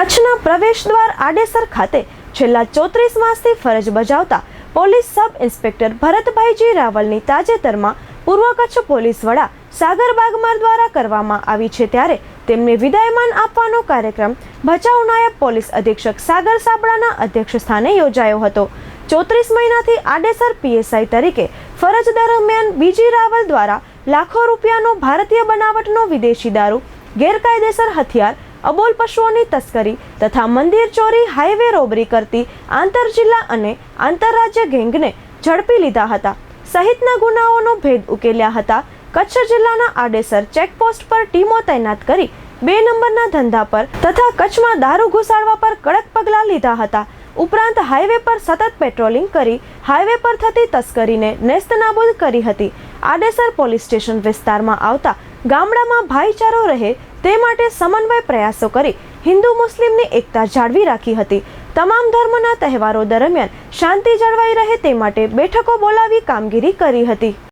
કચ્છના પ્રવેશ દ્વાર આડેસર ખાતે છેલ્લા ચોત્રીસ માસથી ફરજ બજાવતા પોલીસ સબ ઇન્સ્પેક્ટર ભરતભાઈજી રાવલની તાજેતરમાં પૂર્વ કચ્છ પોલીસ વડા સાગર બાગમાર દ્વારા કરવામાં આવી છે ત્યારે તેમને વિદાયમાન આપવાનો કાર્યક્રમ ભચાઉ નાયબ પોલીસ અધિક્ષક સાગર સાબડાના અધ્યક્ષ સ્થાને યોજાયો હતો. ચોત્રીસ મહિનાથી આડેસર પીએસઆઈ તરીકે ફરજ દરમિયાન બીજી રાવલ દ્વારા લાખો રૂપિયાનો ભારતીય બનાવટનો વિદેશી દારૂ, ગેરકાયદેસર હથિયાર અબોલ પશુઓની તસ્કરી તથા મંદિર ચોરી, હાઈવે રોબરી કરતી આંતર જિલ્લા અને આંતરરાજ્ય ગેંગને ઝડપી લીધા હતા. સહિતના ગુનાઓનો ભેદ ઉકેલ્યા હતા. કચ્છ જિલ્લાના આડેસર ચેકપોસ્ટ પર ટીમો તૈનાત કરી બે નંબરના ધંધા પર તથા કચ્છમાં દારૂ ઘુસાડવા પર કડક પગલાં લીધા હતા. ઉપરાંત હાઈવે પર સતત પેટ્રોલિંગ કરી, હાઈવે પર થતી તસ્કરીને નેસ્તનાબૂદ કરી હતી. આડેસર પોલીસ સ્ટેશન વિસ્તારમાં આવતા ગામડામાં ભાઈચારો રહે તે માટે સમન્વય પ્રયાસો કરી હિન્દુ મુસ્લિમની એકતા જાળવી રાખી હતી. તમામ ધર્મના તહેવારો દરમિયાન શાંતિ જળવાઈ રહે તે માટે બેઠકો બોલાવી કામગીરી કરી હતી.